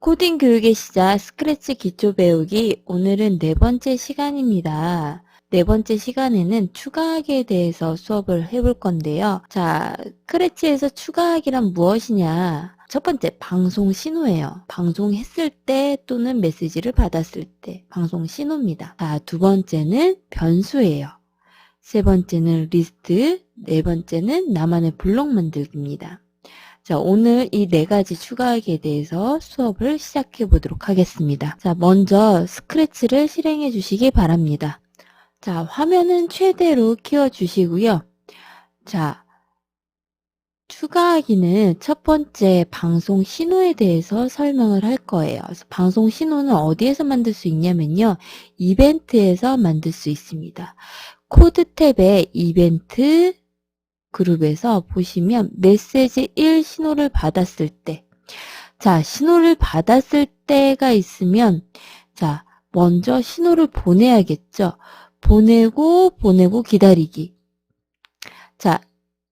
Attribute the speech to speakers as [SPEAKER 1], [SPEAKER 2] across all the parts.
[SPEAKER 1] 코딩 교육의 시작 스크래치 기초 배우기 오늘은 네 번째 시간입니다. 네 번째 시간에는 추가하기에 대해서 수업을 해볼 건데요. 자, 스크래치에서 추가하기란 무엇이냐? 첫 번째, 방송 신호예요. 방송했을 때 또는 메시지를 받았을 때 방송 신호입니다. 자, 두 번째는 변수예요. 세 번째는 리스트, 네 번째는 나만의 블록 만들기입니다. 자, 오늘 이 네 가지 추가하기에 대해서 수업을 시작해 보도록 하겠습니다. 자, 먼저 스크래치를 실행해 주시기 바랍니다. 자, 화면은 최대로 키워 주시고요. 자, 추가하기는 첫 번째 방송 신호에 대해서 설명을 할 거예요. 방송 신호는 어디에서 만들 수 있냐면요. 이벤트에서 만들 수 있습니다. 코드 탭에 이벤트 그룹에서 보시면 메시지 1 신호를 받았을 때 자, 신호를 받았을 때가 있으면 자, 먼저 신호를 보내야겠죠. 보내고 보내고 기다리기. 자,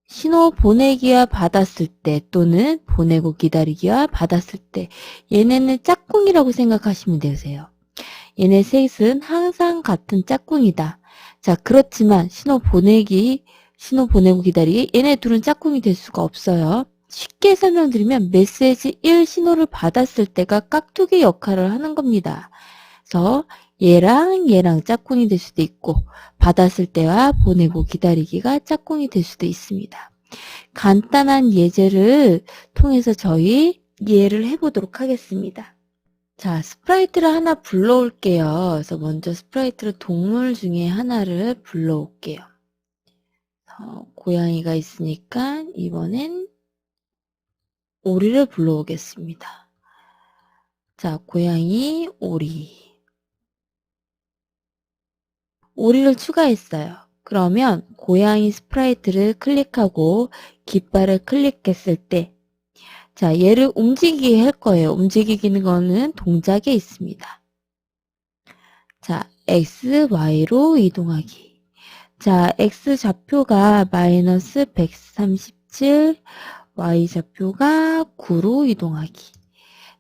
[SPEAKER 1] 신호 보내기와 받았을 때 또는 보내고 기다리기와 받았을 때 얘네는 짝꿍이라고 생각하시면 되세요. 얘네 셋은 항상 같은 짝꿍이다. 자, 그렇지만 신호 보내기, 신호 보내고 기다리기 얘네 둘은 짝꿍이 될 수가 없어요. 쉽게 설명드리면 메시지 1 신호를 받았을 때가 깍두기 역할을 하는 겁니다. 그래서 얘랑 얘랑 짝꿍이 될 수도 있고 받았을 때와 보내고 기다리기가 짝꿍이 될 수도 있습니다. 간단한 예제를 통해서 저희 이해를 해보도록 하겠습니다. 자, 스프라이트를 하나 불러올게요. 그래서 먼저 스프라이트를 동물 중에 하나를 불러올게요. 어, 고양이가 있으니까 이번엔 오리를 불러오겠습니다. 자, 고양이, 오리. 오리를 추가했어요. 그러면 고양이 스프라이트를 클릭하고 깃발을 클릭했을 때 자, 얘를 움직이게 할 거예요. 움직이기는 거는 동작에 있습니다. 자, X, Y로 이동하기. 자, X 좌표가 마이너스 137, Y 좌표가 9로 이동하기.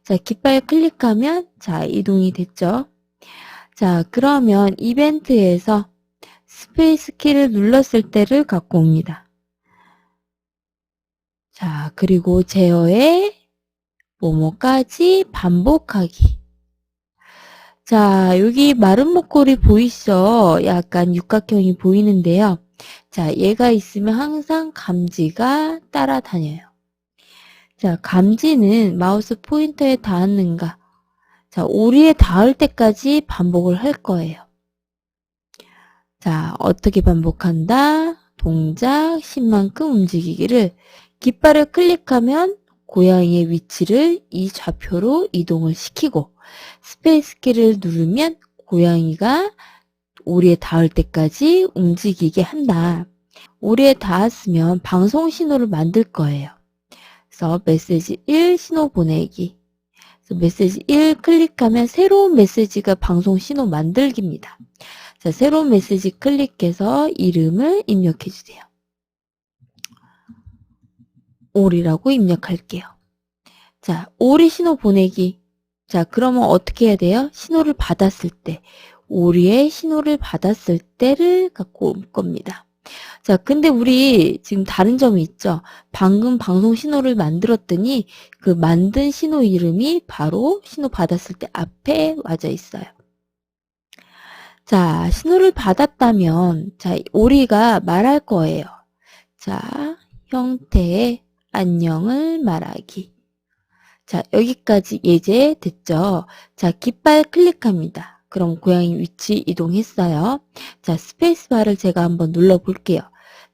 [SPEAKER 1] 자, 깃발 클릭하면 자, 이동이 됐죠. 자, 그러면 이벤트에서 스페이스 키를 눌렀을 때를 갖고 옵니다. 자, 그리고 제어에 뭐뭐까지 반복하기. 자, 여기 마른 목걸이 보이시죠? 약간 육각형이 보이는데요. 자, 얘가 있으면 항상 감지가 따라다녀요. 자, 감지는 마우스 포인터에 닿았는가. 자, 오리에 닿을 때까지 반복을 할 거예요. 자, 어떻게 반복한다? 동작 10만큼 움직이기를 깃발을 클릭하면 고양이의 위치를 이 좌표로 이동을 시키고 스페이스 키를 누르면 고양이가 오리에 닿을 때까지 움직이게 한다. 오리에 닿았으면 방송 신호를 만들 거예요. 그래서 메시지 1 신호 보내기. 메시지 1 클릭하면 새로운 메시지가 방송 신호 만들기입니다. 자, 새로운 메시지 클릭해서 이름을 입력해 주세요. 오리라고 입력할게요. 자, 오리 신호 보내기. 자, 그러면 어떻게 해야 돼요? 신호를 받았을 때. 오리의 신호를 받았을 때를 갖고 올 겁니다. 자, 근데 우리 지금 다른 점이 있죠. 방금 방송 신호를 만들었더니 그 만든 신호 이름이 바로 신호 받았을 때 앞에 와져 있어요. 자, 신호를 받았다면, 자, 오리가 말할 거예요. 자, 형태의 안녕을 말하기. 자, 여기까지 예제 됐죠? 자, 깃발 클릭합니다. 그럼 고양이 위치 이동했어요. 자, 스페이스바를 제가 한번 눌러볼게요.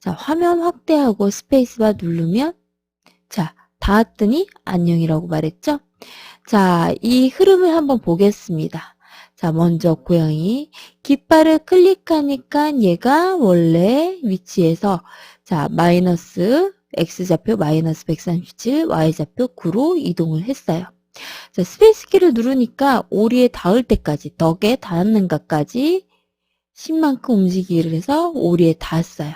[SPEAKER 1] 자, 화면 확대하고 스페이스바 누르면 자, 닿았더니 안녕이라고 말했죠? 자, 이 흐름을 한번 보겠습니다. 자, 먼저 고양이 깃발을 클릭하니까 얘가 원래 위치에서 자, 마이너스 X좌표 마이너스 137, Y좌표 9로 이동을 했어요. 자, 스페이스 키를 누르니까 오리에 닿을 때까지, 덕에 닿았는가까지 10만큼 움직이기를 해서 오리에 닿았어요.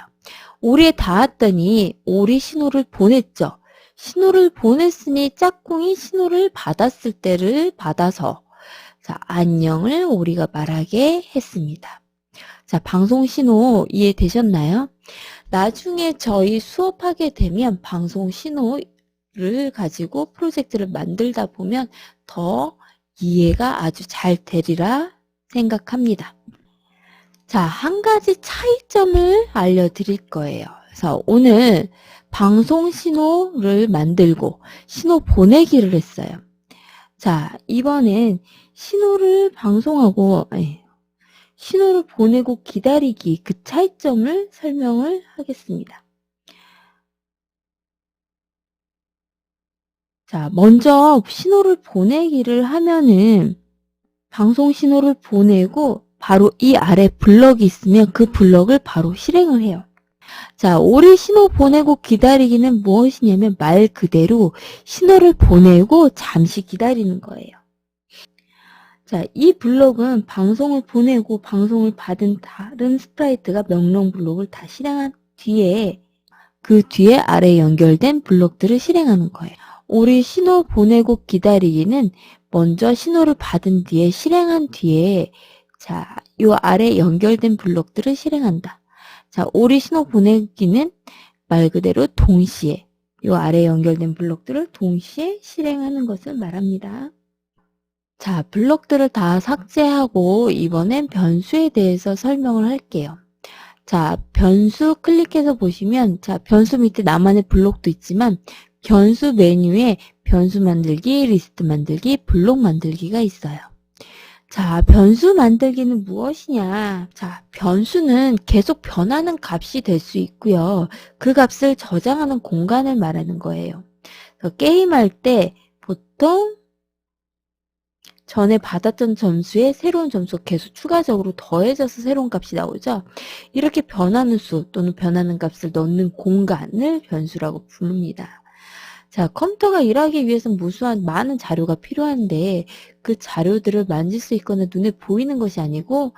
[SPEAKER 1] 오리에 닿았더니 오리 신호를 보냈죠. 신호를 보냈으니 짝꿍이 신호를 받았을 때를 받아서 자, 안녕을 우리가 말하게 했습니다. 자, 방송 신호 이해되셨나요? 나중에 저희 수업하게 되면 방송 신호를 가지고 프로젝트를 만들다 보면 더 이해가 아주 잘 되리라 생각합니다. 자, 한 가지 차이점을 알려드릴 거예요. 그래서 오늘 방송 신호를 만들고 신호 보내기를 했어요. 자, 이번엔 신호를 방송하고, 아니, 신호를 보내고 기다리기 그 차이점을 설명을 하겠습니다. 자, 먼저 신호를 보내기를 하면은 방송 신호를 보내고 바로 이 아래 블럭이 있으면 그 블럭을 바로 실행을 해요. 자, 오리 신호 보내고 기다리기는 무엇이냐면 말 그대로 신호를 보내고 잠시 기다리는 거예요. 자, 이 블록은 방송을 보내고 방송을 받은 다른 스프라이트가 명령 블록을 다 실행한 뒤에 그 뒤에 아래 연결된 블록들을 실행하는 거예요. 우리 신호 보내고 기다리기는 먼저 신호를 받은 뒤에 실행한 뒤에 자, 요 아래 연결된 블록들을 실행한다. 자, 오리 신호 보내기는 말 그대로 동시에 요 아래 연결된 블록들을 동시에 실행하는 것을 말합니다. 자, 블록들을 다 삭제하고 이번엔 변수에 대해서 설명을 할게요. 자, 변수 클릭해서 보시면 자, 변수 밑에 나만의 블록도 있지만 변수 메뉴에 변수 만들기, 리스트 만들기, 블록 만들기가 있어요. 자, 변수 만들기는 무엇이냐? 자, 변수는 계속 변하는 값이 될 수 있고요. 그 값을 저장하는 공간을 말하는 거예요. 게임할 때 보통 전에 받았던 점수에 새로운 점수가 계속 추가적으로 더해져서 새로운 값이 나오죠. 이렇게 변하는 수 또는 변하는 값을 넣는 공간을 변수라고 부릅니다. 자, 컴퓨터가 일하기 위해서 무수한 많은 자료가 필요한데 그 자료들을 만질 수 있거나 눈에 보이는 것이 아니고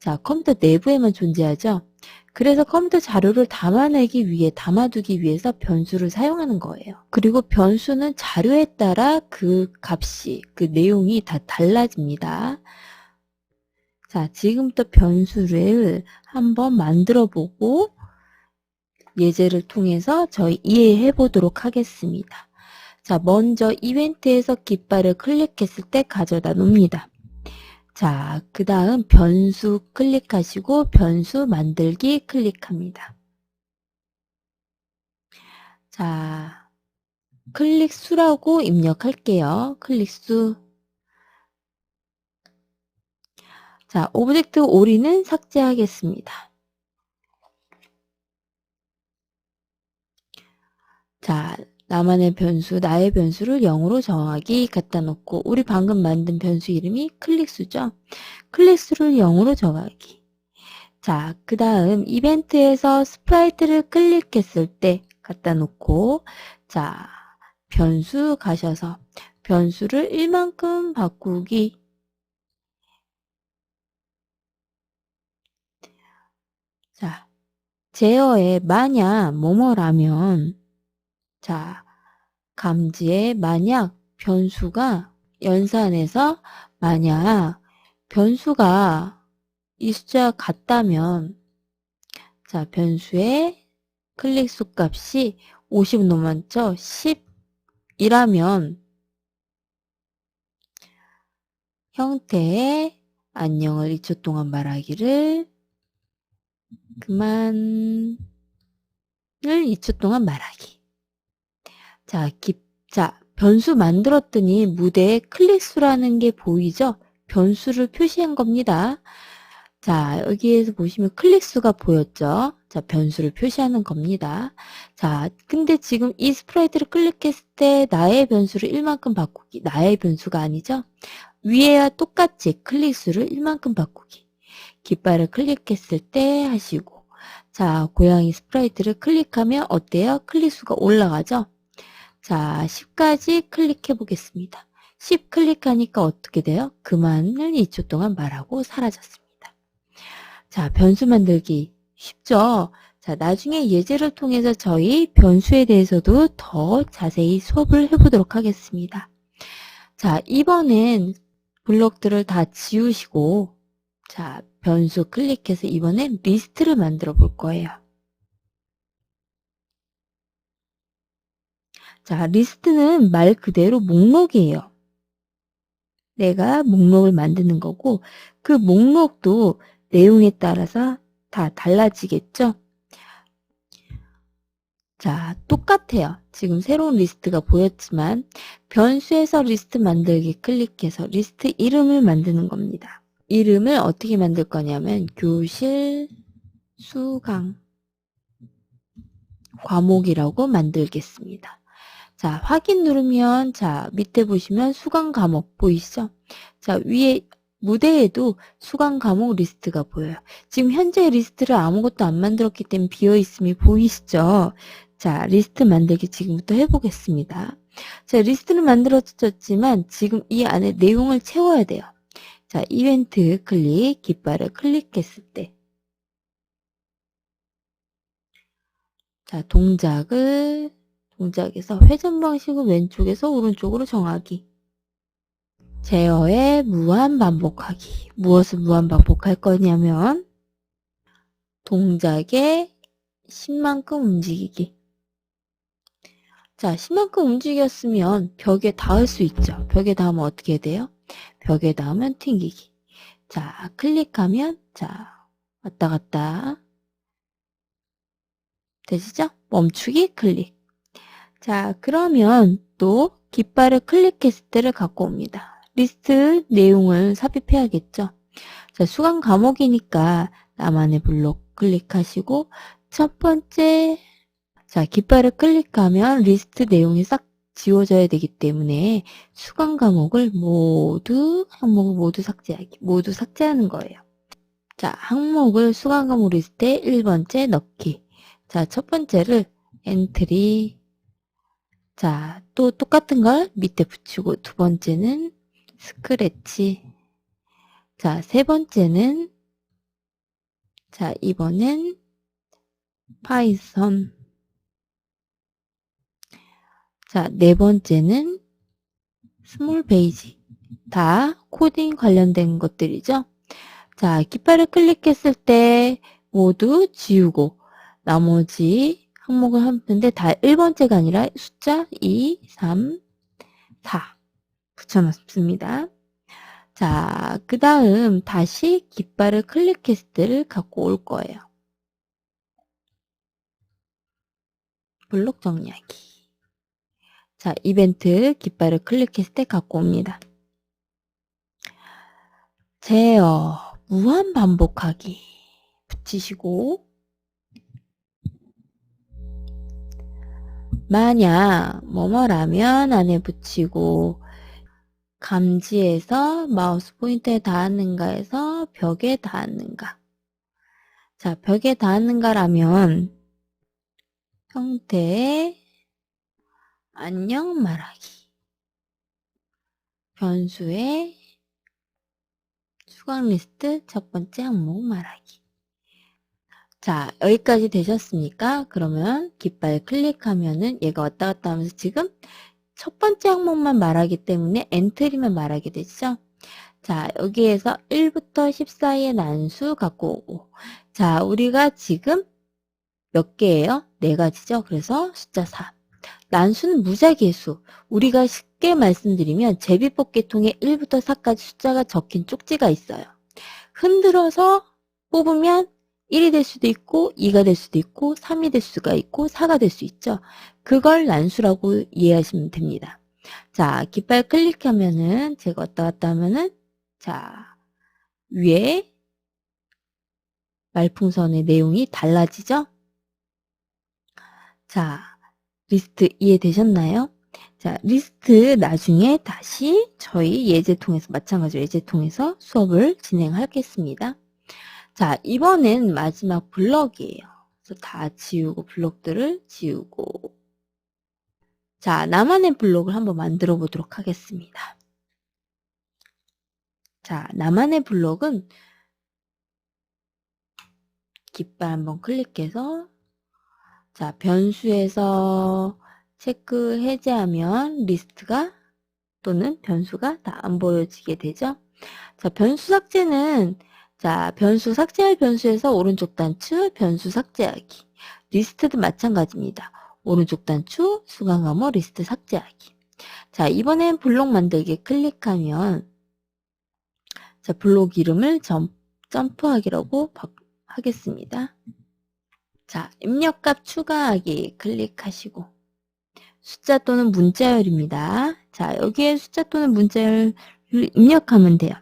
[SPEAKER 1] 자, 컴퓨터 내부에만 존재하죠. 그래서 컴퓨터 자료를 담아내기 위해, 담아두기 위해서 변수를 사용하는 거예요. 그리고 변수는 자료에 따라 그 값이, 그 내용이 다 달라집니다. 자, 지금부터 변수를 한번 만들어 보고 예제를 통해서 저희 이해해 보도록 하겠습니다. 자, 먼저 이벤트에서 깃발을 클릭했을 때 가져다 놉니다. 자, 그 다음 변수 클릭하시고 변수 만들기 클릭합니다. 자, 클릭수라고 입력할게요. 클릭수. 자, 오브젝트 오리는 삭제하겠습니다. 자, 나만의 변수, 나의 변수를 0으로 정하기 갖다 놓고 우리 방금 만든 변수 이름이 클릭수죠. 클릭수를 0으로 정하기. 자, 그 다음 이벤트에서 스프라이트를 클릭했을 때 갖다 놓고 자, 변수 가셔서 변수를 1만큼 바꾸기 자, 제어에 만약 뭐뭐라면 자, 감지에 만약 변수가 연산해서 만약 변수가 이 숫자 같다면 자, 변수의 클릭수 값이 50 넘었죠? 10이라면 형태의 안녕을 2초 동안 말하기를 그만을 2초 동안 말하기 자, 기, 자, 변수 만들었더니 무대에 클릭수라는 게 보이죠? 변수를 표시한 겁니다. 자, 여기에서 보시면 클릭수가 보였죠? 자, 변수를 표시하는 겁니다. 자, 근데 지금 이 스프라이트를 클릭했을 때 나의 변수를 1만큼 바꾸기. 나의 변수가 아니죠? 위에와 똑같이 클릭수를 1만큼 바꾸기. 깃발을 클릭했을 때 하시고. 자, 고양이 스프라이트를 클릭하면 어때요? 클릭수가 올라가죠? 자, 10까지 클릭해 보겠습니다. 10 클릭하니까 어떻게 돼요? 그만을 2초 동안 말하고 사라졌습니다. 자, 변수 만들기 쉽죠? 자, 자, 나중에 예제를 통해서 저희 변수에 대해서도 더 자세히 수업을 해보도록 하겠습니다. 자, 이번엔 블록들을 다 지우시고, 자, 변수 클릭해서 이번엔 리스트를 만들어 볼 거예요. 자, 리스트는 말 그대로 목록이에요. 내가 목록을 만드는 거고, 그 목록도 내용에 따라서 다 달라지겠죠? 자, 똑같아요. 지금 새로운 리스트가 보였지만 변수에서 리스트 만들기 클릭해서 리스트 이름을 만드는 겁니다. 이름을 어떻게 만들 거냐면 교실 수강 과목이라고 만들겠습니다. 자, 확인 누르면 자, 밑에 보시면 수강 과목 보이시죠? 자, 위에 무대에도 수강 과목 리스트가 보여요. 지금 현재 리스트를 아무것도 안 만들었기 때문에 비어있음이 보이시죠? 자, 리스트 만들기 지금부터 해보겠습니다. 자, 리스트는 만들어졌지만 지금 이 안에 내용을 채워야 돼요. 자, 이벤트 클릭, 깃발을 클릭했을 때. 자, 동작을, 동작에서 회전 방식은 왼쪽에서 오른쪽으로 정하기. 제어의 무한 반복하기. 무엇을 무한 반복할 거냐면, 동작의 10만큼 움직이기. 자, 10만큼 움직였으면 벽에 닿을 수 있죠. 벽에 닿으면 어떻게 돼요? 벽에 닿으면 튕기기. 자, 클릭하면, 자, 왔다 갔다. 되시죠? 멈추기 클릭. 자, 그러면 또 깃발을 클릭했을 때를 갖고 옵니다. 리스트 내용을 삽입해야겠죠. 자, 수강 과목이니까 나만의 블록 클릭하시고 첫 번째 자, 깃발을 클릭하면 리스트 내용이 싹 지워져야 되기 때문에 수강 과목을 모두 항목을 모두 삭제하기 모두 삭제하는 거예요. 자, 항목을 수강 과목 리스트에 1번째 넣기. 자, 첫 번째를 엔트리 자, 또 똑같은 걸 밑에 붙이고 두 번째는 스크래치 자, 세 번째는 자, 이번엔 파이썬 자, 네 번째는 스몰 베이지. 다 코딩 관련된 것들이죠. 자, 깃발을 클릭했을 때 모두 지우고 나머지 항목을 하는데 다 1번째가 아니라 숫자 2, 3, 4 붙여놨습니다. 자, 그 다음 다시 깃발을 클릭했을 때를 갖고 올 거예요. 블록 정리하기. 자, 이벤트 깃발을 클릭했을 때 갖고 옵니다. 제어, 무한 반복하기 붙이시고 만약 뭐뭐라면 안에 붙이고 감지해서 마우스 포인터에 닿았는가에서 벽에 닿았는가 자 벽에 닿았는가라면 형태의 안녕 말하기. 변수의 수강 리스트 첫 번째 항목 말하기. 자, 여기까지 되셨습니까? 그러면 깃발 클릭하면은 얘가 왔다 갔다 하면서 지금 첫 번째 항목만 말하기 때문에 엔트리만 말하게 되죠. 자, 여기에서 1부터 10 사이의 난수 갖고 오고. 자, 우리가 지금 몇 개예요? 네 가지죠? 그래서 숫자 4. 난수는 무작위수. 우리가 쉽게 말씀드리면 제비뽑기 통에 1부터 4까지 숫자가 적힌 쪽지가 있어요. 흔들어서 뽑으면 1이 될 수도 있고 2가 될 수도 있고 3이 될 수가 있고 4가 될 수 있죠. 그걸 난수라고 이해하시면 됩니다. 자, 깃발 클릭하면은 제가 왔다 갔다 하면은 자, 위에 말풍선의 내용이 달라지죠? 자, 리스트 이해되셨나요? 자, 리스트 나중에 다시 저희 예제 통해서 마찬가지로 예제 통해서 수업을 진행하겠습니다. 자, 이번엔 마지막 블럭이에요. 그래서 다 지우고 블럭들을 지우고 자, 나만의 블록을 한번 만들어 보도록 하겠습니다. 자, 나만의 블록은 깃발 한번 클릭해서 자, 변수에서 체크 해제하면 리스트가 또는 변수가 다 안 보여지게 되죠. 자, 변수 삭제는 자, 변수 삭제할 변수에서 오른쪽 단추 변수 삭제하기. 리스트도 마찬가지입니다. 오른쪽 단추 수강 과목 리스트 삭제하기. 자, 이번엔 블록 만들기 클릭하면 자, 블록 이름을 점, 점프하기라고 바, 하겠습니다. 자, 입력값 추가하기 클릭하시고 숫자 또는 문자열입니다. 자, 여기에 숫자 또는 문자열을 입력하면 돼요.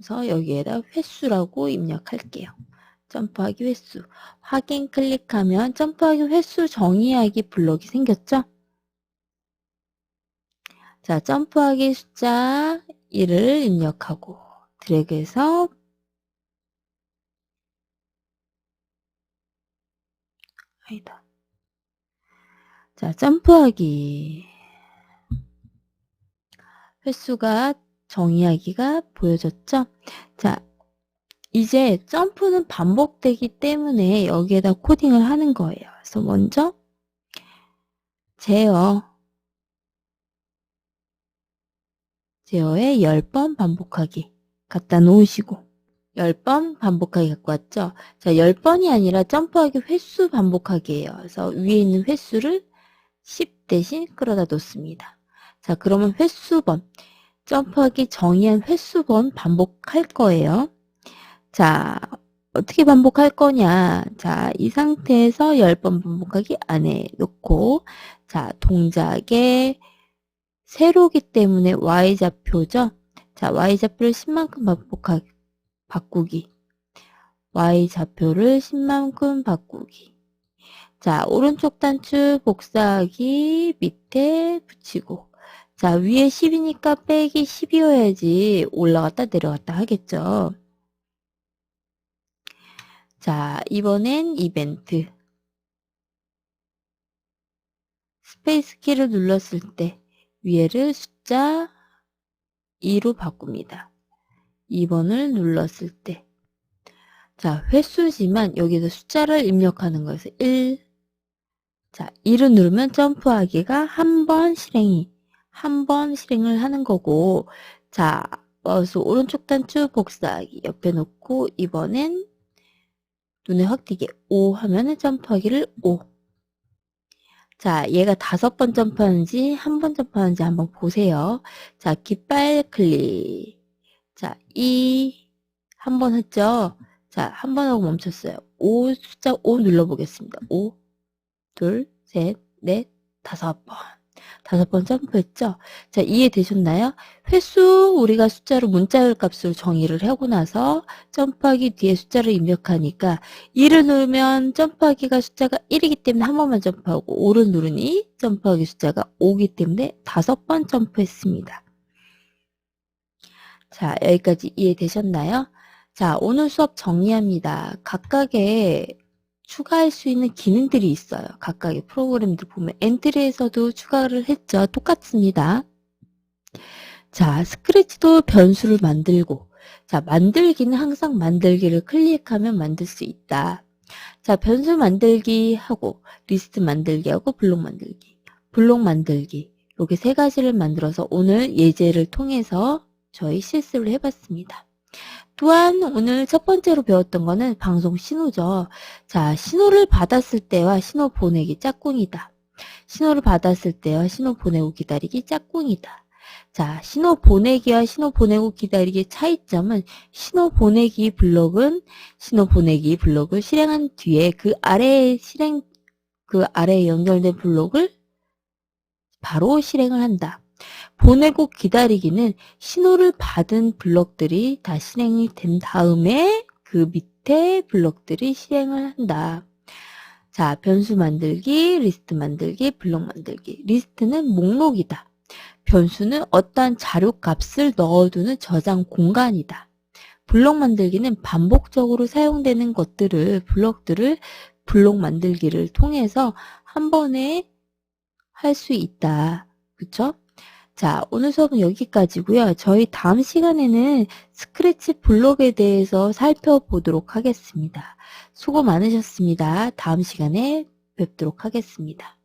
[SPEAKER 1] 그래서 여기에다 횟수라고 입력할게요. 점프하기 횟수. 확인 클릭하면 점프하기 횟수 정의하기 블록이 생겼죠? 자, 점프하기 숫자 1을 입력하고 드래그해서 아니다. 자, 점프하기 횟수가 정의하기가 보여졌죠? 자, 이제 점프는 반복되기 때문에 여기에다 코딩을 하는 거예요. 그래서 먼저 제어 제어에 10번 반복하기 갖다 놓으시고 10번 반복하기 갖고 왔죠. 자, 10번이 아니라 점프하기 횟수 반복하기예요. 그래서 위에 있는 횟수를 10 대신 끌어다 놓습니다. 자, 그러면 횟수번 점프하기 정의한 횟수번 반복할 거예요. 자, 어떻게 반복할 거냐. 자, 이 상태에서 10번 반복하기 안에 놓고, 자, 동작의 세로기 때문에 Y좌표죠. 자, Y좌표를 10만큼 반복하기, 바꾸기. Y좌표를 10만큼 바꾸기. 자, 오른쪽 단추 복사하기 밑에 붙이고. 자, 위에 10이니까 빼기 10이어야지 올라갔다 내려갔다 하겠죠. 자, 이번엔 이벤트. 스페이스 키를 눌렀을 때 위에를 숫자 2로 바꿉니다. 2번을 눌렀을 때. 자, 횟수지만 여기서 숫자를 입력하는 거에서 1. 자, 1을 누르면 점프하기가 한 번 실행이, 한 번 실행을 하는 거고, 자, 마우스 오른쪽 단추 복사하기 옆에 놓고, 이번엔 눈에 확 띄게 5 하면은 점프하기를 5. 자, 얘가 다섯 번 점프하는지 한 번 점프하는지 한번 보세요. 자, 깃발 클릭. 자, 2. 한 번 했죠? 자, 한 번 하고 멈췄어요. 5, 숫자 5 눌러 보겠습니다. 5, 둘, 셋, 넷, 다섯 번. 다섯 번 점프했죠? 자, 이해되셨나요? 횟수 우리가 숫자로 문자열 값으로 정의를 하고 나서 점프하기 뒤에 숫자를 입력하니까 2를 누르면 점프하기가 숫자가 1이기 때문에 한 번만 점프하고 5를 누르니 점프하기 숫자가 5기 때문에 다섯 번 점프했습니다. 자, 여기까지 이해되셨나요? 자, 오늘 수업 정리합니다. 각각의 추가할 수 있는 기능들이 있어요. 각각의 프로그램들 보면 엔트리에서도 추가를 했죠. 똑같습니다. 자, 스크래치도 변수를 만들고 자, 만들기는 항상 만들기를 클릭하면 만들 수 있다. 자, 변수 만들기 하고 리스트 만들기 하고 블록 만들기, 블록 만들기 이렇게 세 가지를 만들어서 오늘 예제를 통해서 저희 실습을 해봤습니다. 또한 오늘 첫 번째로 배웠던 거는 방송 신호죠. 자, 신호를 받았을 때와 신호 보내기 짝꿍이다. 신호를 받았을 때와 신호 보내고 기다리기 짝꿍이다. 자, 신호 보내기와 신호 보내고 기다리기 차이점은 신호 보내기 블록은 신호 보내기 블록을 실행한 뒤에 그 아래에 실행, 그 아래에 연결된 블록을 바로 실행을 한다. 보내고 기다리기는 신호를 받은 블록들이 다 실행이 된 다음에 그 밑에 블록들이 실행을 한다. 자, 변수 만들기, 리스트 만들기, 블록 만들기. 리스트는 목록이다. 변수는 어떠한 자료 값을 넣어두는 저장 공간이다. 블록 만들기는 반복적으로 사용되는 것들을, 블록들을 블록 만들기를 통해서 한 번에 할 수 있다. 그쵸? 자, 오늘 수업은 여기까지고요. 저희 다음 시간에는 스크래치 블록에 대해서 살펴보도록 하겠습니다. 수고 많으셨습니다. 다음 시간에 뵙도록 하겠습니다.